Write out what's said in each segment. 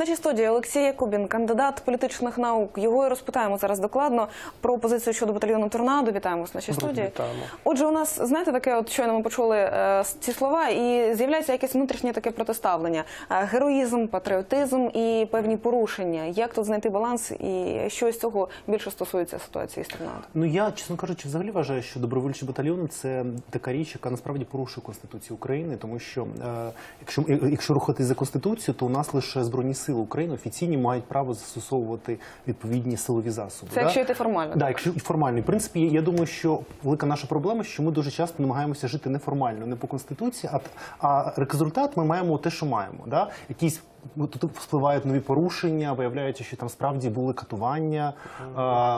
нашій студії Олексій Якубін, кандидат політичних наук. Його і розпитаємо зараз докладно про позицію щодо батальйону торнадо. Вітаємо вас в нашій студії. Вітаємо. Отже, у нас знаєте таке, от щойно ми почули е, ці слова, і з'являється якесь внутрішнє таке протиставлення: Е, героїзм, патріотизм і певні порушення. Як тут знайти баланс, і що з цього більше стосується ситуації з торнадо? Ну я, чесно кажучи, взагалі вважаю, що добровольчі батальйони це така річ, яка насправді порушує конституцію України, тому що е, якщо якщо рухати за конституцію, то у нас лише збройні сили України офіційні мають право застосовувати відповідні силові засоби. Це якщо йти формально. Да, якщо і формально. В принципі, я думаю, що велика наша проблема, що ми дуже часто намагаємося жити неформально, не по конституції, а, а результат ми маємо те, що маємо. Да? Якісь тут впливають нові порушення, виявляється, що там справді були катування,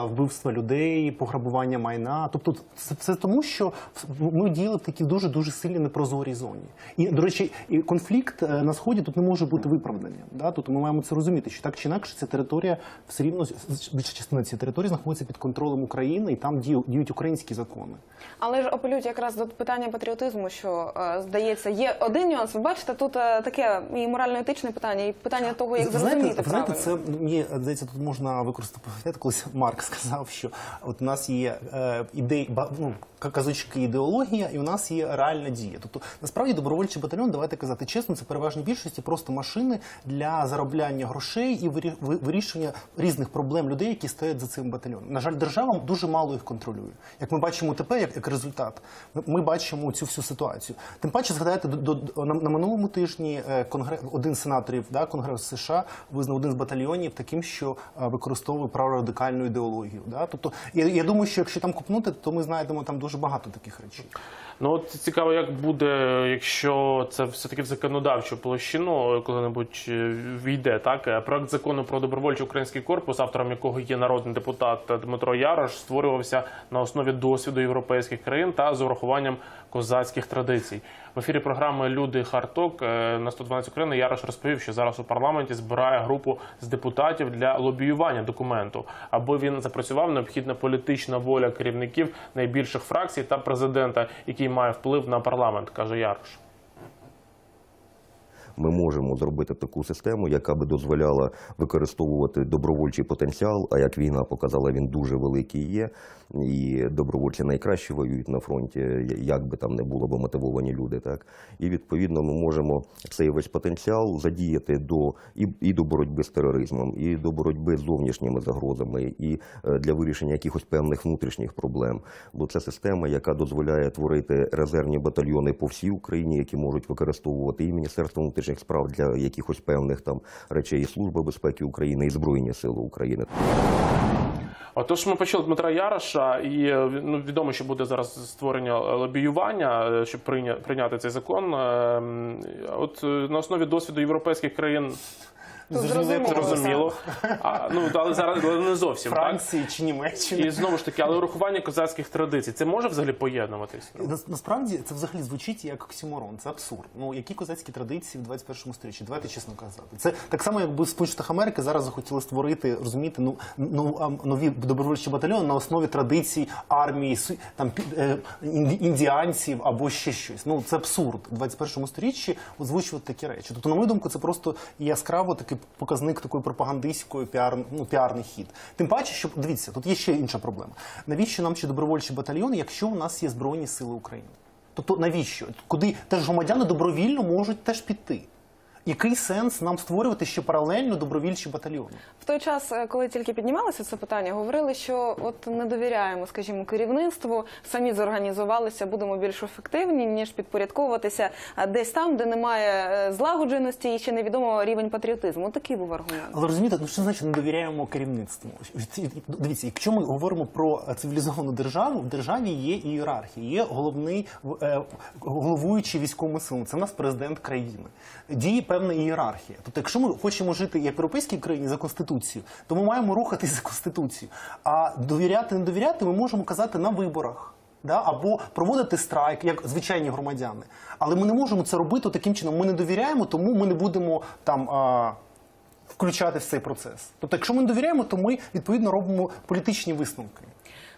вбивства людей, пограбування майна. Тобто, це, це тому, що ми діяли в такій дуже дуже сильній непрозорій зоні. І до речі, і конфлікт е, на сході тут не може бути виправданням. Да? Тобто ми маємо це розуміти, що так чи інакше ця територія все рівно більша частина цієї території знаходиться під контролем України, і там діють, діють українські закони. Але ж апелюють якраз до питання патріотизму, що е, здається, є один нюанс. Ви бачите, тут е, таке і морально-етичне питання, і питання того, як Ви знаєте, зрозуміти ви знаєте, це мені здається, тут можна використати колись Марк сказав, що от у нас є е, ідеї, ну, казочки ідеологія, і у нас є реальна дія. Тобто, насправді добровольчий батальйон, давайте казати чесно, це переважній більшості просто машини для заробляння грошей і вирі- вирішення різних проблем людей, які стоять за цим батальйоном. На жаль, держава дуже мало їх контролює. Як ми бачимо тепер, як, як результат, ми, бачимо цю всю ситуацію. Тим паче, згадайте, до, до, на, на минулому тижні е, конгрес, один з сенаторів да, Конгресу США визнав один з батальйонів таким, що е, використовує праворадикальну ідеологію. Да? Тобто, я, я думаю, що якщо там купнути, то ми знайдемо там дуже багато таких речей. Ну от цікаво, як буде, якщо це все-таки в законодавчу площину коли-небудь е, війде, так? Е, Проект закону про добровольчий український корпус, автором якого є народний депутат Дмитро Ярош, створювався на основі досвіду європейських країн та з урахуванням козацьких традицій. В ефірі програми Люди Харток е, на 112 України Ярош розповів, що зараз у парламенті збирає групу з депутатів для лобіювання документу. Аби він запрацював, необхідна політична воля керівників найбільших фракцій та президента, який має вплив на парламент, каже Ярош. Ми можемо зробити таку систему, яка би дозволяла використовувати добровольчий потенціал. А як війна показала, він дуже великий є. І добровольці найкраще воюють на фронті, як би там не було б мотивовані люди. Так і відповідно ми можемо цей весь потенціал задіяти до і, і до боротьби з тероризмом, і до боротьби з зовнішніми загрозами, і е, для вирішення якихось певних внутрішніх проблем. Бо це система, яка дозволяє творити резервні батальйони по всій Україні, які можуть використовувати і Міністерство внутрішніх справ для якихось певних там речей, і служби безпеки України, і Збройні Сили України. Отож, ми почали Дмитра Яроша, і е, ну, відомо, що буде зараз створення лобіювання, е, щоб прийня- прийняти цей закон. Е, От е, на основі досвіду європейських країн Зрозуміло. зрозуміло. А, ну але зараз але не зовсім так. Франції чи Німеччини. І знову ж таки, але урахування козацьких традицій це може взагалі поєднуватись? На- Насправді це взагалі звучить як оксюморон, це абсурд. Ну які козацькі традиції в 21 сторіччі? Давайте чесно казати. Це так само, якби в Сполучених Америки зараз захотіли створити, розумієте, ну, ну нові добровольчі батальйони на основі традицій армії, су- там пі- е, інді- індіанців або ще щось. Ну це абсурд в 21 сторіччі озвучувати такі речі. Тобто, на мою думку, це просто яскраво такий показник такої пропагандистської піар, ну, піарний хід. Тим паче, що дивіться, тут є ще інша проблема. Навіщо нам ще добровольчі батальйони, якщо у нас є збройні сили України? Тобто навіщо? Куди теж громадяни добровільно можуть теж піти? Який сенс нам створювати ще паралельно добровільчі батальйони? В той час, е, коли тільки піднімалося це питання, говорили, що от не довіряємо, скажімо, керівництву, самі зорганізувалися, будемо більш ефективні, ніж підпорядковуватися е, десь там, де немає е, злагодженості і ще невідомо рівень патріотизму. Такий був аргумент. Але розумієте, ну що значить не довіряємо керівництву? Дивіться, якщо ми говоримо про цивілізовану державу, в державі є ієрархія, є головний е, головуючий військовими силами. Це в нас президент країни. Діє певна ієрархія. Тобто, якщо ми хочемо жити як в європейській країні за конституцією, то ми маємо рухатись за конституцією. А довіряти, не довіряти, ми можемо казати на виборах. Да, або проводити страйк як звичайні громадяни, але ми не можемо це робити таким чином. Ми не довіряємо, тому ми не будемо там а, включати в цей процес. Тобто, якщо ми не довіряємо, то ми відповідно робимо політичні висновки.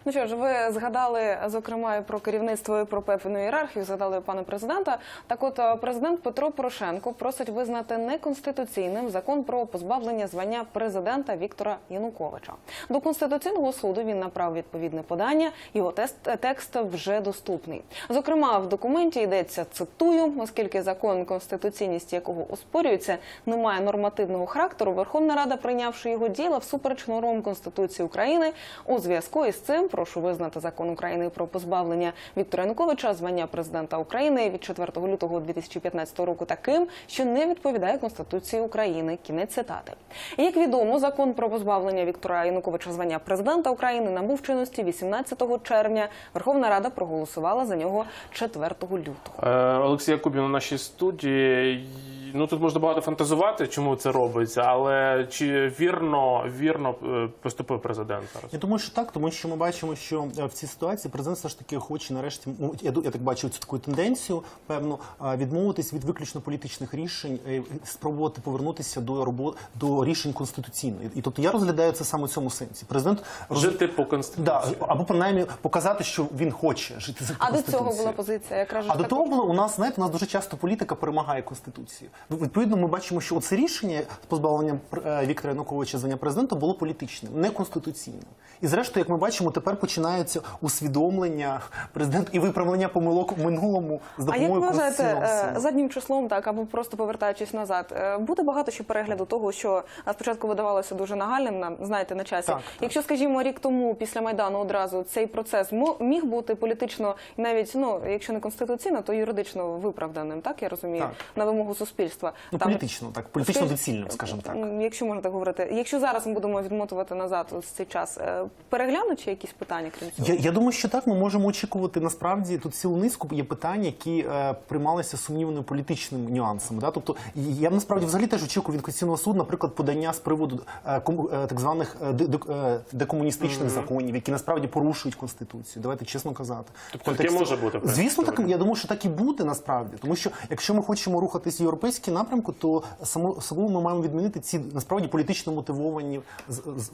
Ну що ж, ви згадали зокрема і про керівництво і про певну ієрархію, згадали пана президента. Так, от е, президент Петро Порошенко просить визнати неконституційним закон про позбавлення звання президента Віктора Януковича. До конституційного суду він направив відповідне подання. Його текст вже доступний. Зокрема, в документі йдеться цитую, оскільки закон конституційність якого оспорюється, не має нормативного характеру. Верховна Рада, прийнявши його діла всупереч нормам Конституції України, у зв'язку із цим прошу визнати закон України про позбавлення Віктора Януковича звання президента України від 4 лютого 2015 року таким, що не відповідає Конституції України. Кінець цитати. Як відомо, закон про позбавлення Віктора Януковича звання президента України набув чинності 18 червня. Верховна Рада проголосувала за нього 4 лютого. Е, Олексій Якубін у нашій студії. Ну тут можна багато фантазувати, чому це робиться, але чи вірно вірно е, поступив президент зараз? Я думаю, що так, тому що ми бачимо, що е, в цій ситуації президент все ж таки хоче нарешті, я, я так бачу цю таку тенденцію, певно, відмовитись від виключно політичних рішень, е, спробувати повернутися до робот до рішень конституційної. І тобто я розглядаю це саме в цьому сенсі. Президент роз- Жити по Да, конституції. або принаймні показати, що він хоче жити за А до цього була позиція, якраз А до того було у нас, знаєте, у нас дуже часто політика перемагає конституцію. Ну, Відповідно, ми бачимо, що оце рішення з позбавленням е, Віктора Януковича звання президента було політичним, не конституційним. І зрештою, як ми бачимо, тепер починається усвідомлення президента і виправлення помилок в минулому з А як допомогою вважаєте, е, заднім числом, так або просто повертаючись назад, е, буде багато ще перегляду того, що спочатку видавалося дуже нагальним, знаєте, на часі. Так, так. Якщо, скажімо, рік тому після майдану одразу цей процес міг бути політично, навіть ну, якщо не конституційно, то юридично виправданим, так я розумію, Так. на вимогу суспільства. Ну, Там- політично, так, політично доцільним, скажімо так. Якщо можна так говорити, якщо зараз ми будемо відмотувати назад ось цей час, е, переглянуть ще якісь питання крім цього? Я, я думаю, що так ми можемо очікувати насправді тут цілу низку є питань, які е, приймалися сумнівними політичними нюансами. Да? Тобто я насправді взагалі теж очікую від Конституційного суду, наприклад, подання з приводу е, кому- е, так званих е, е, декомуністичних законів, які насправді порушують конституцію. Давайте чесно казати. Тобто таке може бути, Звісно, так я думаю, що так і буде насправді, тому що якщо ми хочемо рухатись в європейський напрямку, то само ми маємо відмінити ці насправді політично мотивовані з- з-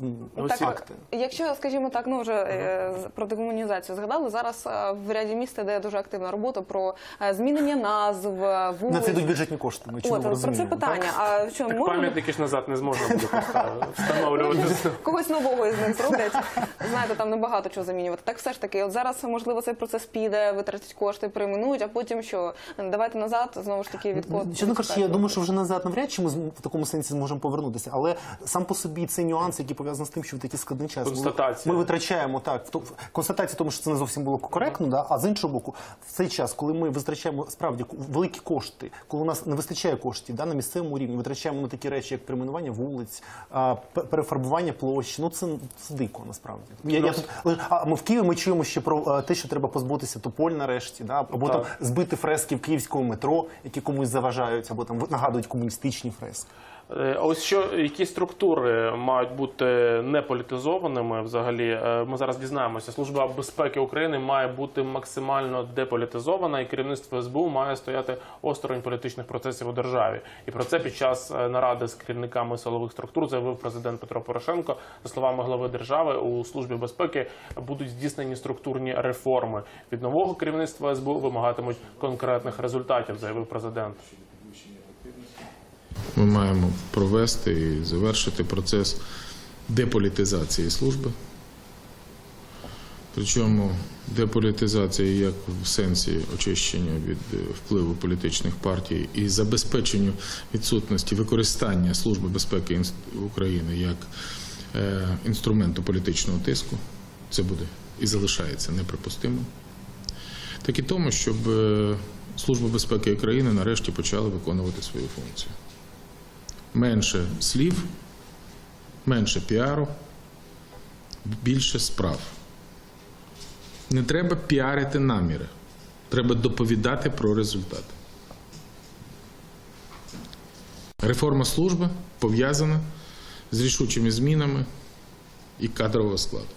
Так, акти. якщо, скажімо так, ну вже е, з- про декомунізацію згадали, зараз е, в ряді міст іде дуже активна робота про е, змінення назв, е, На це йдуть бюджетні кошти. Ми От, чудово про це розуміємо. так? питання. А що Так можна пам'ятники ж назад не зможна буде встановлювати. когось нового із них зроблять? Знаєте, там небагато чого замінювати. Так все ж таки, от зараз можливо цей процес піде, витратять кошти, перейменують, а потім що давайте назад знову ж таки відкот. Чесно кажучи, я думаю, що вже назад навряд чи ми в такому сенсі зможемо повернутися. Але сам по собі цей нюанс, який пов'язаний з тим, що в такий складний час ми- Констатація. Ми, витрачаємо так констатація, тому що це не зовсім було коректно. Да? А з іншого боку, в цей час, коли ми витрачаємо справді великі кошти, коли у нас не вистачає коштів да, на місцевому рівні, витрачаємо на такі речі, як перейменування вулиць, перефарбування площ. Ну це, це дико насправді. Я, я тут, а ми в Києві ми чуємо ще про е, те, що треба позбутися тополь нарешті, да? або там збити фрески в київському метро, які комусь заважають, або там нагадують комуністичні фрески. Е, Ось що які структури мають бути не політизованими взагалі. е, Ми зараз дізнаємося. Служба безпеки України має бути максимально деполітизована, і керівництво СБУ має стояти осторонь політичних процесів у державі. І про це під час е, наради з керівниками силових структур заявив президент Петро Порошенко. За словами глави держави, у службі безпеки будуть здійснені структурні реформи. Від нового керівництва СБУ вимагатимуть конкретних результатів, заявив президент. Ми маємо провести і завершити процес деполітизації служби. Причому деполітизація як в сенсі очищення від е, впливу політичних партій і забезпеченню відсутності використання Служби безпеки України як е, інструменту політичного тиску. Це буде і залишається неприпустимим. Так і тому, щоб е, Служба безпеки України нарешті почала виконувати свою функцію менше слів, менше піару, більше справ. Не треба піарити наміри. Треба доповідати про результати. Реформа служби пов'язана з рішучими змінами і кадрового складу.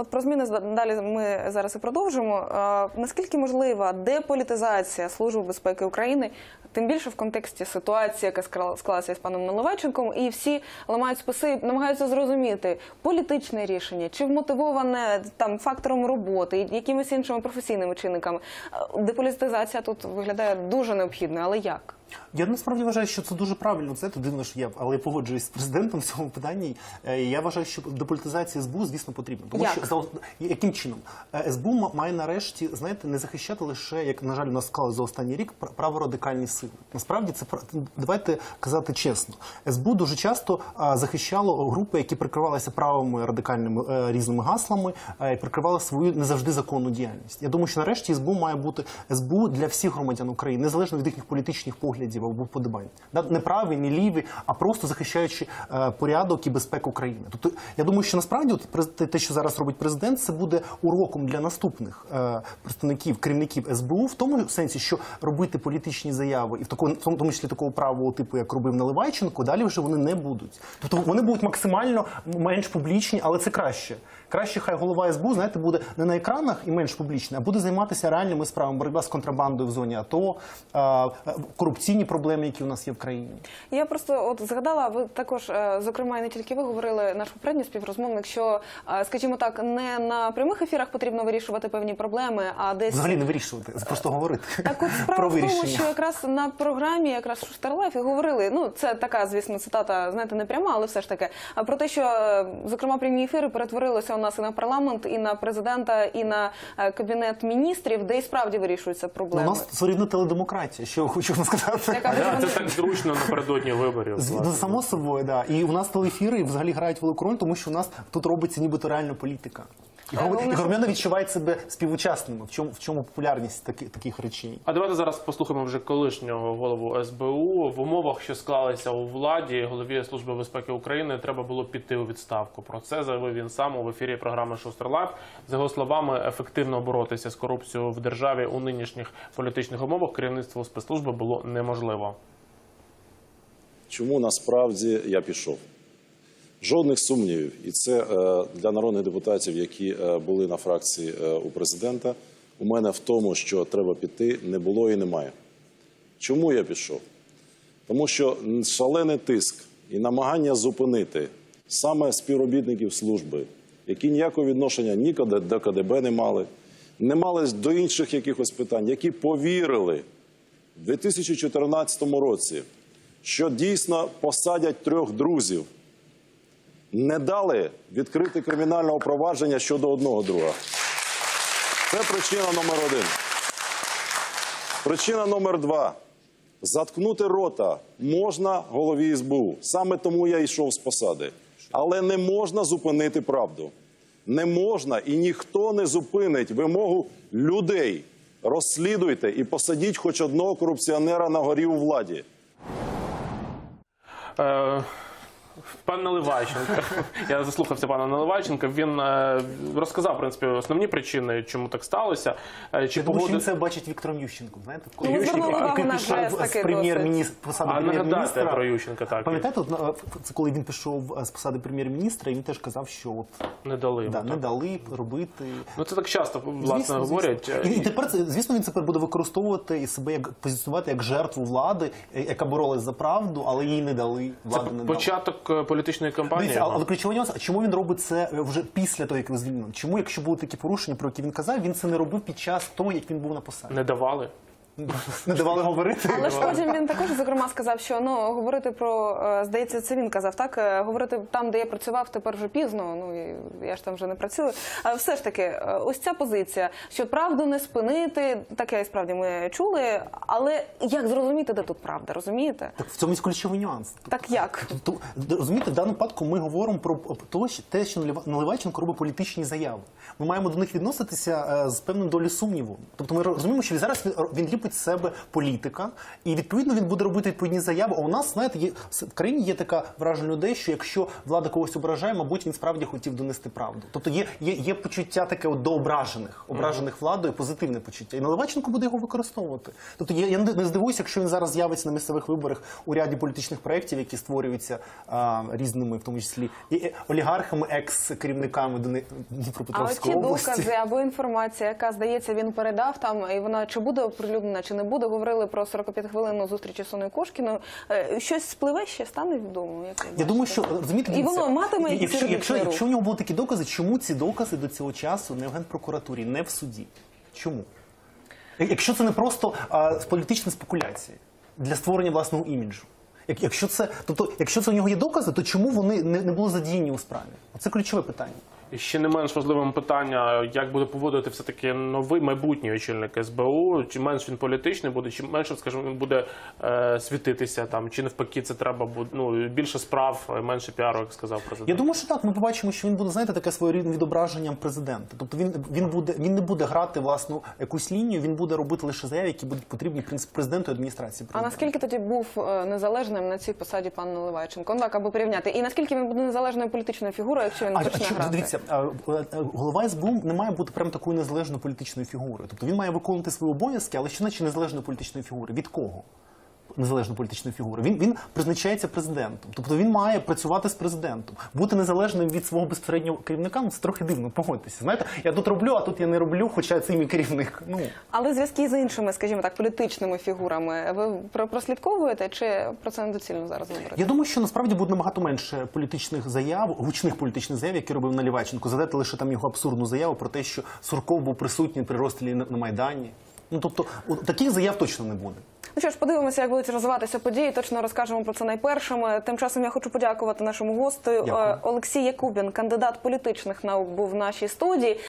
От про зміни далі ми зараз і продовжимо. Наскільки можлива деполітизація Служби безпеки України, тим більше в контексті ситуації, яка скла- склалася з паном Наливайченком, і всі ламають списи, намагаються зрозуміти політичне рішення чи вмотивоване там фактором роботи, якимись іншими професійними чинниками. Деполітизація тут виглядає дуже необхідною, але як? Я насправді вважаю, що це дуже правильно. Це то дивно, що я, але я погоджуюсь з президентом в цьому питанні. Е, Я вважаю, що деполітизація СБУ, звісно, потрібна. Тому Як? що за яким чином Е, СБУ ма- має нарешті, знаєте, не захищати лише, як на жаль, у нас склалося за останній рік пр- праворадикальні сили. Насправді це давайте казати чесно. СБУ дуже часто захищало групи, які прикривалися правими радикальними е, різними гаслами і прикривали свою не завжди законну діяльність. Я думаю, що нарешті СБУ має бути СБУ для всіх громадян України, незалежно від їхніх політичних поглядів або подобань. Не праві, не ліві, а просто захищаючи е, порядок і безпеку країни. Тобто, я думаю, що насправді от те- що зараз робить президент, це буде уроком для наступних е, представників, керівників СБУ, в тому сенсі, що робити політичні заяви, і в такому, в тому числі такого правого типу, як робив Наливайченко, далі вже вони не будуть. Тобто вони будуть максимально менш публічні, але це краще. Краще хай голова СБУ, знаєте, буде не на екранах і менш публічна, а буде займатися реальними справами, боротьба з контрабандою в зоні АТО, е, корупційні проблеми, які у нас є в країні. Я просто от згадала, ви також, е, зокрема, і не тільки ви говорили, наш попередній співрозмовник, що, е, скажімо так, не на прямих ефірах потрібно вирішувати певні проблеми, а десь Взагалі не вирішувати, просто говорити так от справа про в тому, що якраз на програмі, якраз Шустерлайф, і говорили. Ну це така, звісно, цитата, знаєте, не пряма, але все ж таки. Про те, що е, зокрема прямі ефіри перетворилися у нас і на парламент, і на президента, і на кабінет міністрів, де і справді вирішуються Ну, у проблеми. нас своєрідна теледемократія, що хочу вам сказати. Яка дуже Це так зручно напередодні виборів. З- власне. само собою, да. І у нас телефіри взагалі грають велику роль, тому що у нас тут робиться нібито реальна політика. Що- громадяни відчувають себе співучасними. В чому в чому популярність таки, таких речей? А давайте зараз послухаємо вже колишнього голову СБУ. В умовах, що склалися у владі, голові Служби безпеки України треба було піти у відставку. Про це заявив він сам у ефірі програми Шустер Лайф. За його словами, ефективно боротися з корупцією в державі у нинішніх політичних умовах керівництву спецслужби було неможливо. Чому насправді я пішов? Жодних сумнівів, і це е, для народних депутатів, які е, були на фракції е, у президента. У мене в тому, що треба піти, не було і немає. Чому я пішов? Тому що шалений тиск і намагання зупинити саме співробітників служби, які ніякого відношення ні до КДБ не мали, не мали до інших якихось питань, які повірили в 2014 році, що дійсно посадять трьох друзів, не дали відкрити кримінального провадження щодо одного друга. Це причина номер один. Причина номер два. Заткнути рота можна голові СБУ. Саме тому я йшов з посади. Але не можна зупинити правду. Не можна і ніхто не зупинить вимогу людей. Розслідуйте і посадіть хоч одного корупціонера на горі у владі. Е, Пан Наливайченко, я заслухався пана Наливайченка. Він е, розказав в принципі основні причини, чому так сталося. Е, Чи Я думаю, що він це бачить Віктором Ющенком. Знаєте, Ну, на пішов з прем'єр-міністра посади А нагадайте прем'єр-міністра. про Ющенка, так Пам'ятаєте, на- це коли він пішов е, з посади прем'єр-міністра, і він теж казав, що от не дали. да, не дали робити. Ну це так часто власне Звісно, говорять. звісно. І, і тепер це звісно він тепер буде використовувати і себе як позиціонувати як жертву влади, е, яка боролась за правду, але їй не дали. Це не початок е, політичної кампанії. Дивіться, але ключовий нюанс, а чому він робить це е, вже після того, як ви звільнили? Чому, якщо були такі порушення, про які він казав, він це не робив під час того, як він був на посаді? Не давали. Не давали говорити. Але ж потім він також зокрема сказав, що ну говорити про е, здається, це він казав, так е, говорити там, де я працював, тепер вже пізно. Ну я ж там вже не працюю. А все ж таки, е, ось ця позиція, що правду не спинити, таке і справді ми чули. Але як зрозуміти, де тут правда? Розумієте? Так в цьому є ключовий нюанс. Так як? Розумієте, в даному випадку ми говоримо про те, що- Наливайченко робить політичні заяви. Ми маємо до них відноситися з певною долею сумніву. Тобто ми розуміємо, що зараз він, він ліпить під себе політика, і відповідно він буде робити відповідні заяви. А у нас, знаєте, є в країні є така враження людей, що якщо влада когось ображає, мабуть, він справді хотів донести правду. Тобто є, є, є почуття таке от до ображених, ображених владою, позитивне почуття. І Наливайченко буде його використовувати. Тобто я, я не здивуюся, якщо він зараз з'явиться на місцевих виборах у ряді політичних проєктів, які створюються а, різними, в тому числі і олігархами, екс-керівниками Дони- А Дніпропетровської області. докази або інформація, яка здається, він передав там, і вона чи буде оприлюднена, чи не буде. Говорили про 45 хвилинну зустріч із Соною Кошкіною. Е, Щось спливе ще стане відомо. Як Я думаю, що розумієте, і воно матиме якщо, якщо, якщо у нього були такі докази, чому ці докази до цього часу не в генпрокуратурі, не в суді? Чому? Якщо це не просто а, політична спекуляція для створення власного іміджу. Якщо це, тобто, якщо це у нього є докази, то чому вони не, не були задіяні у справі? Це ключове питання. І ще не менш важливим питання, як буде поводити все таки новий майбутній очільник СБУ. Чи менш він політичний буде, чи менше, скажімо, він буде е, світитися там, чи навпаки, це треба буде ну більше справ, менше піару, як сказав президент. Я думаю, що так. Ми побачимо, що він буде знаєте таке своєрідним відображенням президента. Тобто він, він буде він не буде грати власну якусь лінію, він буде робити лише заяви, які будуть потрібні в принципі, президенту і адміністрації. А наскільки тоді був е, незалежним на цій посаді пан Наливайченко? Ну так, аби порівняти. І наскільки він буде незалежною політичною фігурою, якщо він А, а почне що, грати? дивіться, е, е, голова СБУ не має бути прям такою незалежною політичною фігурою. Тобто він має виконувати свої обов'язки, але що наче незалежної політичної фігури. Від кого? Незалежної політичної фігури. Він, він призначається президентом. Тобто він має працювати з президентом. Бути незалежним від свого безпосереднього керівника ну, це трохи дивно, погодьтеся. Знаєте, я тут роблю, а тут я не роблю, хоча це мій керівник. Ну Але зв'язки з іншими, скажімо так, політичними фігурами ви прослідковуєте чи про це недоцільно зараз говорити? Я думаю, що насправді буде набагато менше політичних заяв, гучних політичних заяв, які робив Наливайченко. Задати лише там його абсурдну заяву про те, що Сурков був присутній при розстрілі на Майдані. Ну тобто, таких заяв точно не буде. Ну що ж, подивимося, як будуть розвиватися події. Точно розкажемо про це найпершими. Тим часом я хочу подякувати нашому гостю Дякую. Е, Олексій Якубін, кандидат політичних наук, був в нашій студії.